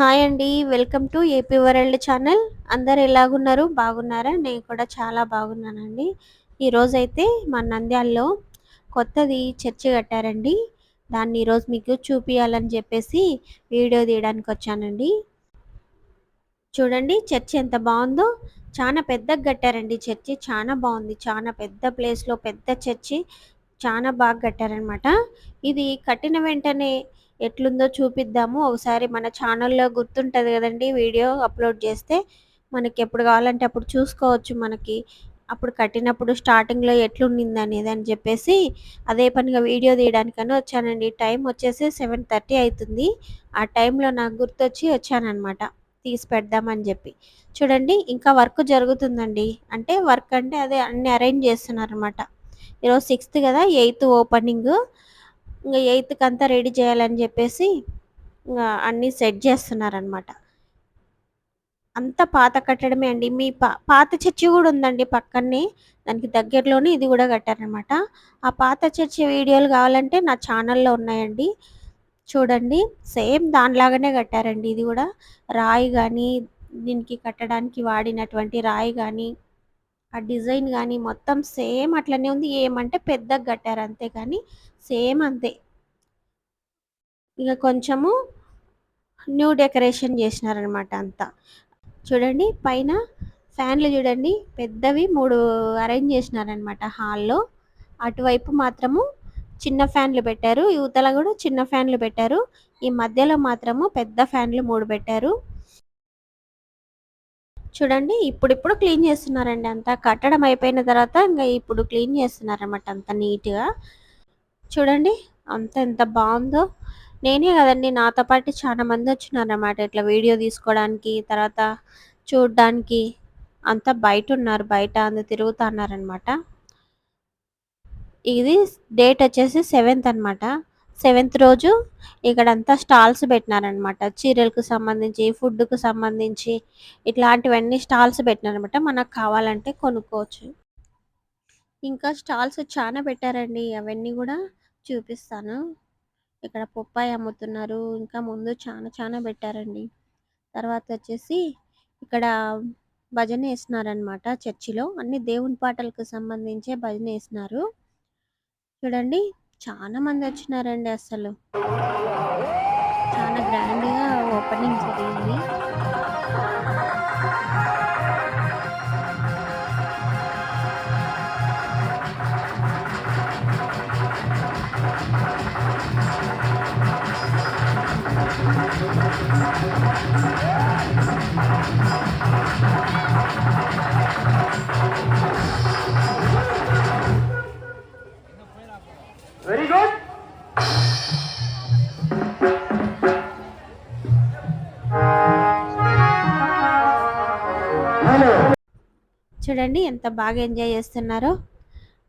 Hi అండి welcome to AP world channel అందరు ఎలాగున్నారు? బాగున్నారా? నేను కూడా చాలా బాగున్నానండి. ఈరోజైతే మా నంద్యాల్లో కొత్తది చర్చి కట్టారండి. దాన్ని ఈరోజు మీకు చూపించాలని చెప్పేసి వీడియో తీయడానికి వచ్చానండి. చూడండి చర్చి ఎంత బాగుందో. చాలా పెద్దగా కట్టారండి చర్చి. చాలా బాగుంది. చాలా పెద్ద ప్లేస్లో పెద్ద చర్చి. చాలా బాగా కట్టారనమాట ఇది కట్టిన వెంటనే ఎట్లుందో చూపిద్దాము. ఒకసారి మన ఛానల్లో గుర్తుంటుంది కదండి వీడియో అప్లోడ్ చేస్తే. మనకి ఎప్పుడు కావాలంటే అప్పుడు చూసుకోవచ్చు మనకి. అప్పుడు కట్టినప్పుడు స్టార్టింగ్లో ఎట్లుండింది అనేది అని చెప్పేసి అదే పనిగా వీడియో తీయడానికని వచ్చానండి. టైం వచ్చేసి సెవెన్ థర్టీ అవుతుంది ఆ టైంలో నాకు గుర్తొచ్చి వచ్చానమాట తీసి పెడదామని చెప్పి. చూడండి ఇంకా వర్క్ జరుగుతుందండి. అంటే వర్క్ అంటే అదే అన్ని అరేంజ్ చేస్తున్నారు అనమాట ఈరోజు సిక్స్త్ కదా ఎయిత్ ఓపెనింగ్. ఇంకా ఎయిత్కి అంతా రెడీ చేయాలని చెప్పేసి ఇంకా అన్నీ సెట్ చేస్తున్నారనమాట అంత పాత కట్టడమే అండి. మీ పా పాత చర్చి కూడా ఉందండి పక్కనే. దానికి దగ్గరలోనే ఇది కూడా కట్టారనమాట ఆ పాత చర్చి వీడియోలు కావాలంటే నా ఛానల్లో ఉన్నాయండి. చూడండి. సేమ్ దానిలాగానే కట్టారండి. ఇది కూడా రాయి కానీ దీనికి కట్టడానికి వాడినటువంటి రాయి కానీ ఆ డిజైన్ కానీ మొత్తం సేమ్ అట్లనే ఉంది. ఏమంటే పెద్దగా కట్టారు అంతే కానీ సేమ్ అంతే. ఇక కొంచెము న్యూ డెకరేషన్ చేసినారనమాట అంతా. చూడండి పైన ఫ్యాన్లు చూడండి పెద్దవి మూడు అరేంజ్ చేసినారనమాట హాల్లో. అటువైపు మాత్రము చిన్న ఫ్యాన్లు పెట్టారు. యువతల కూడా చిన్న ఫ్యాన్లు పెట్టారు. ఈ మధ్యలో మాత్రము పెద్ద ఫ్యాన్లు మూడు పెట్టారు. చూడండి ఇప్పుడిప్పుడు క్లీన్ చేస్తున్నారండి అంతా. కట్టడం అయిపోయిన తర్వాత ఇంకా ఇప్పుడు క్లీన్ చేస్తున్నారన్నమాట అంత నీట్గా. చూడండి అంత ఎంత బాగుందో. నేనే కదండి నాతో పాటు చాలా మంది వచ్చినారన్నమాట. ఇట్లా వీడియో తీసుకోవడానికి తర్వాత చూడడానికి. అంతా బయట ఉన్నారు బయట అంత తిరుగుతున్నారనమాట ఇది డేట్ వచ్చేసి సెవెంత్ అనమాట సెవెంత్ రోజు ఇక్కడంతా స్టాల్స్ పెట్టినారనమాట చీరలకు సంబంధించి ఫుడ్కు సంబంధించి ఇట్లాంటివన్నీ స్టాల్స్ పెట్టినారనమాట మనకు కావాలంటే కొనుక్కోవచ్చు. ఇంకా స్టాల్స్ చాలా పెట్టారండి. అవన్నీ కూడా చూపిస్తాను. ఇక్కడ పొప్పాయి అమ్ముతున్నారు. ఇంకా ముందు చాలా చాలా పెట్టారండి. తర్వాత వచ్చేసి ఇక్కడ భజన వేస్తున్నారనమాట చర్చిలో. అన్ని దేవుని పాటలకు సంబంధించే భజన వేసినారు చూడండి చాలా మంది వచ్చినారండి అసలు. చాలా గ్రాండ్గా ఓపెనింగ్ జరిగింది. వెరీ చూడండి ఎంత బాగా ఎంజాయ్ చేస్తున్నారో.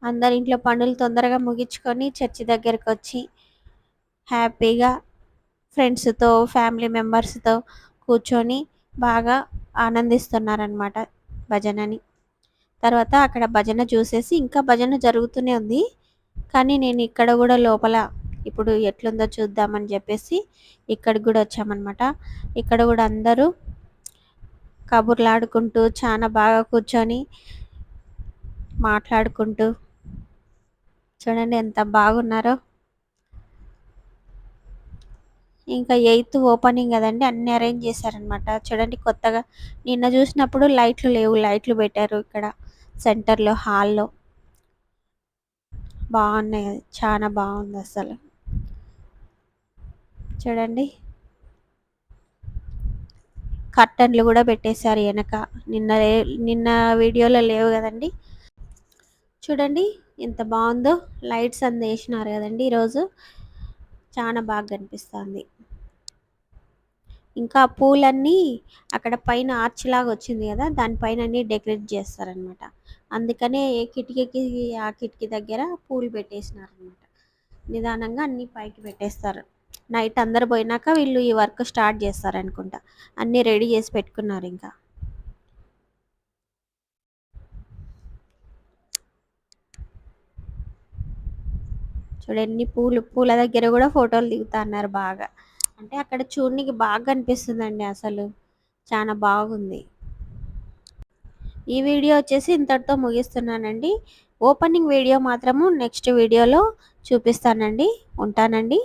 అందరి ఇంట్లో పనులు తొందరగా ముగించుకొని చర్చి దగ్గరకు వచ్చి హ్యాపీగా ఫ్రెండ్స్తో ఫ్యామిలీ మెంబర్స్తో కూర్చొని బాగా ఆనందిస్తున్నారనమాట భజనని. తర్వాత అక్కడ భజన చూసేసి ఇంకా భజన జరుగుతూనే ఉంది. కానీ నేను ఇక్కడ కూడా లోపల ఇప్పుడు ఎట్లుందో చూద్దామని చెప్పేసి ఇక్కడికి కూడా వచ్చామన్నమాట. ఇక్కడ కూడా అందరూ కబుర్లు ఆడుకుంటూ చాలా బాగా కూర్చొని మాట్లాడుకుంటూ. చూడండి ఎంత బాగున్నారో. ఇంకా ఎయిత్ ఓపెనింగ్ కదండి అన్ని అరేంజ్ చేశారనమాట చూడండి కొత్తగా నిన్న చూసినప్పుడు లైట్లు లేవు లైట్లు పెట్టారు ఇక్కడ సెంటర్లో హాల్లో. బాగున్నాయి అది చాలా బాగుంది అసలు. చూడండి. కర్టన్లు కూడా పెట్టేశారు వెనక. నిన్న నిన్న వీడియోలో లేవు కదండి. చూడండి ఎంత బాగుందో లైట్స్ అంత వేసినారు కదండి ఈరోజు. చాలా బాగా కనిపిస్తుంది. ఇంకా పూలన్నీ అక్కడ పైన ఆర్చ్ లాగా వచ్చింది కదా దానిపైన అన్నీ డెకరేట్ చేస్తారనమాట అందుకనే ఏ కిటికీకి ఆ కిటికీ దగ్గర పూలు పెట్టేసినారనమాట నిదానంగా అన్ని పైకి పెట్టేస్తారు. నైట్ అందరు పోయినాక వీళ్ళు ఈ వర్క్ స్టార్ట్ చేస్తారు అనుకుంటా అన్నీ రెడీ చేసి పెట్టుకున్నారు ఇంకా. చూడండి పూలు పూల దగ్గర కూడా ఫోటోలు దిగుతా అన్నారు బాగా. అంటే అక్కడ చూడనికి బాగా అనిపిస్తుందండి అసలు. చాలా బాగుంది. ఈ వీడియో వచ్చేసి ఇంతటితో ముగిస్తున్నానండి. ఓపెనింగ్ వీడియో మాత్రము నెక్స్ట్ వీడియోలో చూపిస్తానండి. ఉంటానండి.